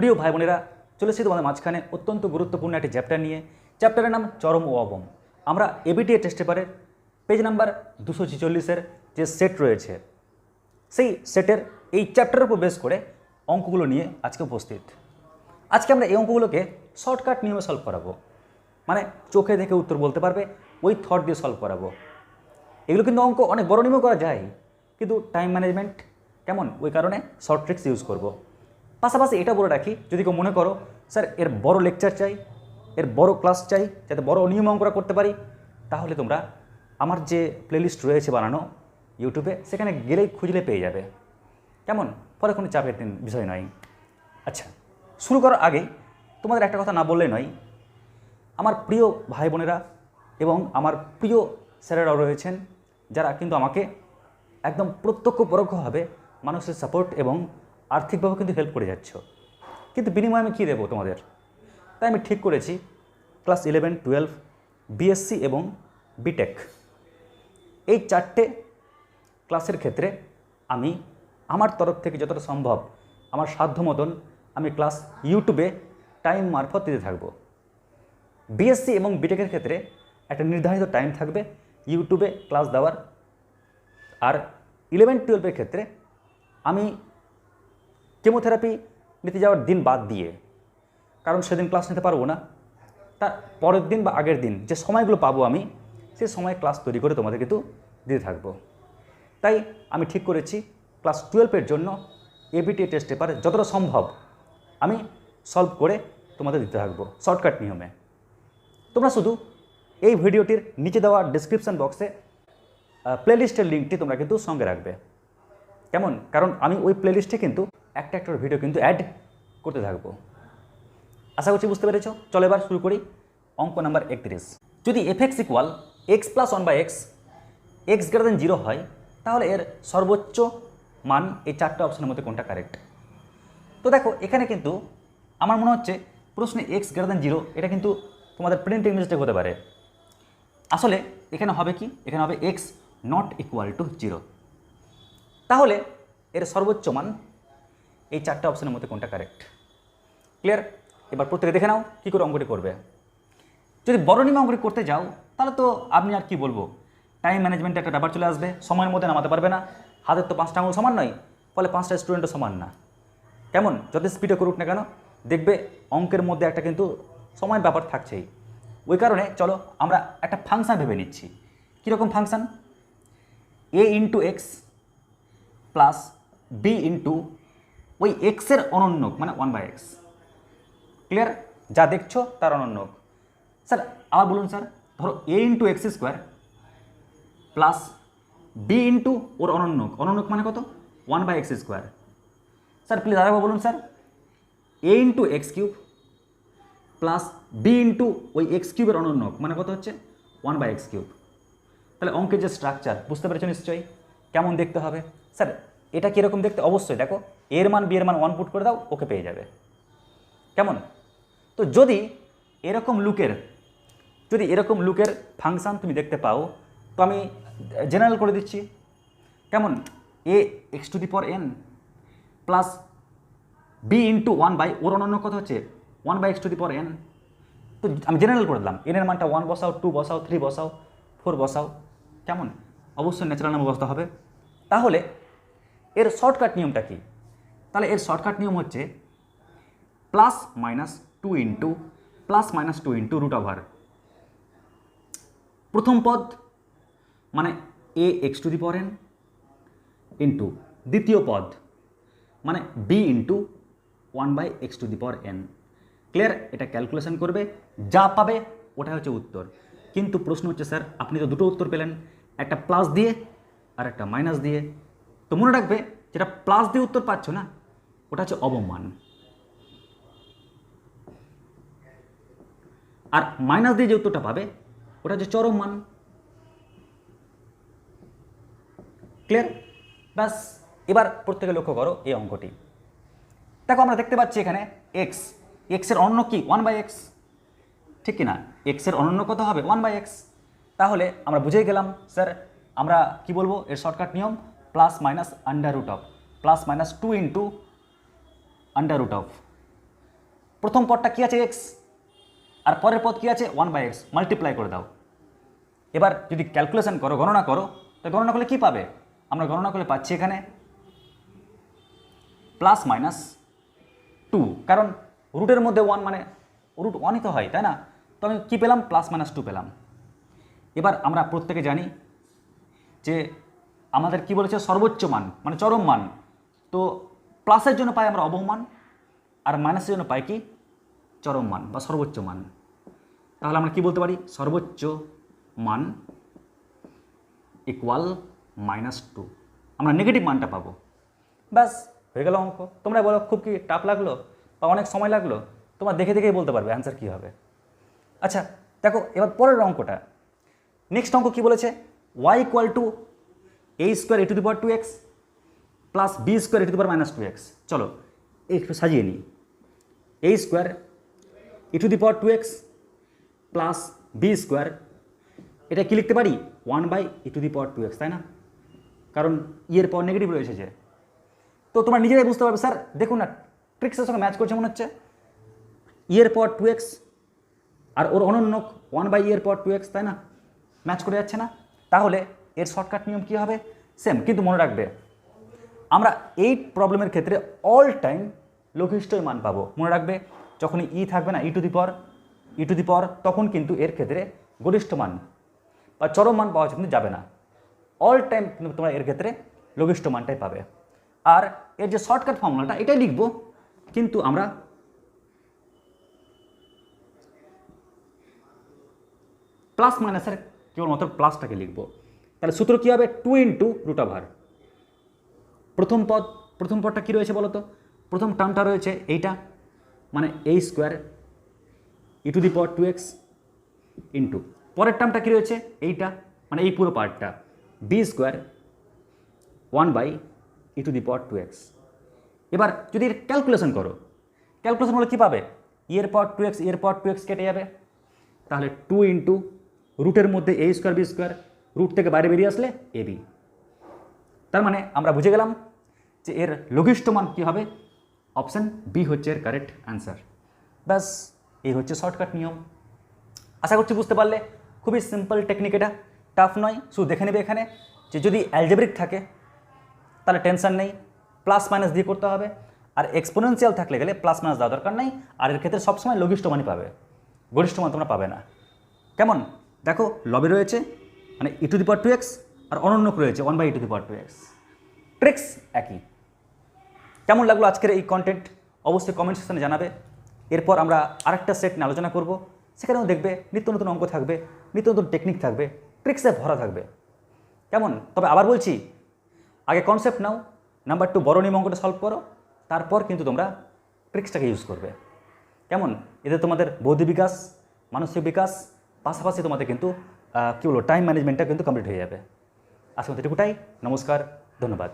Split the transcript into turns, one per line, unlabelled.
প্রিয় ভাই বোনেরা চলেছি তোমাদের মাঝখানে অত্যন্ত গুরুত্বপূর্ণ একটি চ্যাপ্টার নিয়ে। চ্যাপ্টারের নাম চরম ও অবম আমরা এবিটিএ টেস্ট পেপারের পেজ নাম্বার দুশো ছেচল্লিশের যে সেট রয়েছে, সেই সেটের এই চ্যাপ্টারের উপর বেস করে অঙ্কগুলো নিয়ে আজকে উপস্থিত। আজকে আমরা এই অঙ্কগুলোকে শর্টকাট নিয়মে সলভ করাবো। মানে চোখে দেখে উত্তর বলতে পারবে, ওই থট দিয়ে সলভ করাবো। এগুলো কিন্তু অঙ্ক অনেক বড় নিয়মে করা যায়, কিন্তু টাইম ম্যানেজমেন্ট কেমন? ওই কারণে শর্ট ট্রিক্স ইউজ করব। পাশাপাশি এটা বলে রাখি, যদি কেউ মনে করো, স্যার, এর বড় লেকচার চাই, এর বড় ক্লাস চাই, যাতে বড় নিয়ম অঙ্করা করতে পারি, তাহলে তোমরা আমার যে প্লেলিস্ট রয়েছে বানানো ইউটিউবে সেখানে গেলেই খুঁজলে পেয়ে যাবে। কেমন? পরে কোনো চাপের বিষয় নয়। আচ্ছা শুরু করার আগেই তোমাদের একটা কথা না বললে নয়, আমার প্রিয় ভাই বোনেরা এবং আমার প্রিয় স্যারেরাও রয়েছেন, যারা কিন্তু আমাকে একদম প্রত্যক্ষ পরোক্ষভাবে মানুষের সাপোর্ট এবং আর্থিকভাবে কিন্তু হেল্প করে যাচ্ছ। কিন্তু বিনিময়ে আমি কী দেবো তোমাদের? তাই আমি ঠিক করেছি। ক্লাস ইলেভেন টুয়েলভ বিএসসি এবং বিটেক এই চারটে ক্লাসের ক্ষেত্রে আমি আমার তরফ থেকে যতটা সম্ভব আমার সাধ্য মতন আমি ক্লাস ইউটিউবে টাইম মারফত দিতে থাকব। বিএসসি এবং বিটেকের ক্ষেত্রে একটা নির্ধারিত টাইম থাকবে ইউটিউবে ক্লাস দেওয়ার। আর ইলেভেন টুয়েলভের ক্ষেত্রে আমি কেমোথেরাপি নিতে যাওয়ার দিন বাদ দিয়ে, কারণ সেদিন ক্লাস নিতে পারব না। তার পরের দিন বা আগের দিন যে সময়গুলো পাবো আমি, সে সময় ক্লাস তৈরি করে তোমাদের কিন্তু দিতে থাকব। তাই আমি ঠিক করেছি, ক্লাস টুয়েলভের জন্য এবিটি টেস্ট পেপার যতটা সম্ভব আমি সলভ করে তোমাদের দিতে থাকব শর্টকাট নিয়মে। তোমরা শুধু এই ভিডিওটির নিচে দেওয়া ডিসক্রিপশান বক্সে প্লেলিস্টের লিঙ্কটি তোমরা কিন্তু সঙ্গে রাখবে। কেমন? কারণ আমি ওই প্লেলিস্টে কিন্তু একটা একটা ভিডিও কিন্তু অ্যাড করতে থাকব। আশা করছি বুঝতে পেরেছ? চলো এবার শুরু করি। অঙ্ক নাম্বার একত্রিশ। যদি f x equal x plus one by x x greater zero হয়, তাহলে এর সর্বোচ্চ মান এই চারটে অপশনের মধ্যে কোনটা কারেক্ট তো দেখো, এখানে কিন্তু আমার মনে হচ্ছে প্রশ্নে এক্স গ্রেটার জিরো এটা কিন্তু তোমাদের প্রিন্টিং মিস্টেক হতে পারে। আসলে এখানে হবে কি? এখানে হবে x not equal to zero তাহলে এর সর্বোচ্চ মান এই চারটে অপশনের মধ্যে কোনটা কারেক্ট ক্লিয়ার এবার প্রত্যেকে দেখে নাও কী করে অঙ্কটি করবে। যদি নিয়মে অঙ্কটি করতে যাও, তাহলে তো আপনি আর কি বলব? টাইম ম্যানেজমেন্টে একটা ব্যাপার চলে আসবে। সময়ের মধ্যে নামাতে পারবে না। হাতের তো পাঁচটা আঙুল সমান নয়, ফলে পাঁচটা স্টুডেন্টও সমান না। কেমন? যত স্পিডে করুক না কেন? দেখবে অঙ্কের মধ্যে একটা কিন্তু সময়ের ব্যাপার থাকছেই। ওই কারণে চলো আমরা একটা ফাংশান ভেবে নিচ্ছি। কীরকম function a into x plus b into ওই এক্সের অনন্যক মানে ওয়ান বাই এক্স ক্লিয়ার যা দেখছ তার অনন্যক। স্যার, আবার বলুন স্যার, ধরো a into x square plus b into ওর অনন্যক। অনন্যক মানে কত? One by x square sir please আরেকবার বলুন sir. A into x cube plus b into ওই এক্স কিউবের অনন্যক মানে কত হচ্ছে? ওয়ান বাই এক্স কিউব তাহলে অঙ্কের যে স্ট্রাকচার বুঝতে পেরেছ নিশ্চয়ই? কেমন দেখতে হবে? স্যার এটা কীরকম দেখতে? অবশ্যই দেখো। এর মান, বি এর মান ওয়ান পুট করে দাও, ওকে পেয়ে যাবে। কেমন? তো যদি এরকম লুকের, যদি এরকম লুকের ফাংশান তুমি দেখতে পাও, তো আমি জেনারেল করে দিচ্ছি। কেমন? এ x to the power n plus b into one by ওর অনন্য কত হচ্ছে? One by x to the power n তো আমি জেনারেল করে দিলাম। এনের মানটা ওয়ান বসাও টু বসাও থ্রি বসাও ফোর বসাও। কেমন? অবশ্যই ন্যাচারাল নাম্বার বসতে হবে। তাহলে এর শর্টকাট নিয়মটা কি? তাহলে এর শর্টকাট নিয়ম হচ্ছে plus minus two into plus minus two into root over প্রথম পদ মানে a x to the power n into দ্বিতীয় পদ মানে b into one by x to the power n clear এটা ক্যালকুলেশন করবে, যা পাবে ওটা হচ্ছে উত্তর। কিন্তু প্রশ্ন হচ্ছে, স্যার, আপনি তো দুটো উত্তর পেলেন, একটা প্লাস দিয়ে আর একটা মাইনাস দিয়ে। তো মনে রাখবে, যেটা প্লাস দিয়ে উত্তর পাচ্ছ না, ওটা হচ্ছে অবমান। আর মাইনাস দিয়ে যে উত্তরটা পাবে, ওটা হচ্ছে চরম মান। ক্লিয়ার ব্যাস, এবার প্রত্যেকে লক্ষ্য করো এই অঙ্কটি। দেখো আমরা দেখতে পাচ্ছি এখানে এক্স এক্সের অন্য কি? ওয়ান বাই এক্স ঠিক কি না এক্সের অনন্য কত হবে? ওয়ান বাই এক্স তাহলে আমরা বুঝেই গেলাম, স্যার, আমরা কি বলব? এর শর্টকাট নিয়ম। Plus minus under root of plus minus two into under root of প্রথম পদটা কী আছে এক্স আর পরের পদ কী আছে ওয়ান বাই এক্স মাল্টিপ্লাই করে দাও। এবার যদি ক্যালকুলেশন করো, গণনা করো, তো গণনা করলে কী পাবে? আমরা গণনা করলে পাচ্ছি এখানে প্লাস মাইনাস টু কারণ রুটের মধ্যে ওয়ান মানে রুট ওয়ানই তো হয়, তাই না? তো আমি কী পেলাম? প্লাস মাইনাস টু পেলাম। এবার আমরা প্রত্যেকে জানি যে আমাদের কি বলেছে? সর্বোচ্চ মান মানে চরম মান তো প্লাসের জন্য পাই আমরা অবমান, আর মাইনাসের জন্য পাই কি? চরম মান বা সর্বোচ্চ মান তাহলে আমরা কি বলতে পারি? সর্বোচ্চ মান ইকুয়াল মাইনাস টু আমরা নেগেটিভ মানটা পাবো। ব্যাস, হয়ে গেল অঙ্ক। তোমরা বলো, খুব কি টাফ লাগল? বা অনেক সময় লাগল? তোমরা দেখে দেখেই বলতে পারবে অ্যান্সার কী হবে। আচ্ছা দেখো, এবার পরের অঙ্কটা। নেক্সট অঙ্ক কী বলেছে? Y equal to a square a to the power two x plus b square a to the power minus two x চলো একটু সাজিয়ে নিই। A square e to the power two x plus b square এটা কি লিখতে পারি? One by e to the power two x তাই না? কারণ ইয়ের পাওয়ার নেগেটিভ রয়েছে যে তো তোমরা নিজেরাই বুঝতে পারবে, স্যার, দেখুন না ট্রিক্সের সঙ্গে ম্যাচ করছে মনে হচ্ছে। ইয়ের পাওয়ার টু এক্স আর ওর অনন্য ওয়ান বাই ইয়ের পাওয়ার টু এক্স তাই না? ম্যাচ করে যাচ্ছে না। তাহলে এর শর্টকাট নিয়ম কী হবে? সেম কিন্তু মনে রাখবে, আমরা এই প্রবলেমের ক্ষেত্রে অল টাইম লঘিষ্ঠই মান পাবো। মনে রাখবে, যখনই ই থাকবে না ই টু দি পর ই টু দি পর তখন কিন্তু এর ক্ষেত্রে গরিষ্ঠ মান বা চরম মান পাওয়া কিন্তু যাবে না। অল টাইম কিন্তু তোমরা এর ক্ষেত্রে লঘিষ্ঠ মানটাই পাবে। আর এর যে শর্টকাট ফর্মুলাটা এটাই লিখব, কিন্তু আমরা প্লাস মাইনাসের কেবলমাত্র প্লাসটাকে লিখব। তাহলে সূত্র কী হবে? টু ইন্টু রুট ওভার প্রথম পদ, প্রথম পদটা কী রয়েছে বলো তো প্রথম টার্মটা রয়েছে এইটা মানে এই square e to the power two x into পরের টার্মটা কী রয়েছে? এইটা মানে এই পুরো পার্টটা b square one by e to the power two x এবার যদি এর ক্যালকুলেশন করো ক্যালকুলেশন হলে কী পাবে? ইয়ের পাওয়ার টু এক্স ইয়ের পাওয়ার টু এক্স কেটে যাবে। তাহলে টু ইন্টু রুটের মধ্যে a square b square root থেকে বাইরে বেরিয়ে আসলে এ বি তার মানে আমরা বুঝে গেলাম যে এর লঘিষ্ঠ মান কী হবে? অপশান বি হচ্ছে এর কারেক্ট অ্যান্সার ব্যাস, এই হচ্ছে শর্টকাট নিয়ম। আশা করছি বুঝতে পারলে, খুবই সিম্পল টেকনিক এটা। টাফ নয়, শুধু দেখে নেবে এখানে যে যদি অ্যালজেব্রিক থাকে, তাহলে টেনশন নেই। প্লাস মাইনাস দিয়ে করতে হবে। আর এক্সপোনেন্সিয়াল থাকলে গেলে প্লাস মাইনাস দেওয়া দরকার নেই। আর এর ক্ষেত্রে সবসময় লঘিষ্ঠ মানই পাবে। গরিষ্ঠ মান তোমরা পাবে না। কেমন? দেখো লবে রয়েছে। মানে e to the power two x আর অনন্যক রয়েছে one by e to the power two x tricks একই। কেমন লাগল আজকের এই কন্টেন্ট অবশ্যই কমেন্ট সেকশনে জানাবে। এরপর আমরা আরেকটা সেট নিয়ে আলোচনা করব। সেখানেও দেখবে নিত্য নতুন অঙ্ক থাকবে, নিত্য নতুন টেকনিক থাকবে ট্রিক্সে ভরা থাকবে। কেমন? তবে আবার বলছি, আগে কনসেপ্ট নাও নাম্বার টু বড় নিয়ম অঙ্কটা সলভ করো, তারপর কিন্তু তোমরা ট্রিক্সটাকে ইউজ করবে। কেমন? এতে তোমাদের বৌদ্ধ বিকাশ, মানসিক বিকাশ, পাশাপাশি তোমাদের কিন্তু কী বলব টাইম ম্যানেজমেন্টটা কিন্তু কমপ্লিট হয়ে যাবে আজকে মতো এটুকুটাই নমস্কার ধন্যবাদ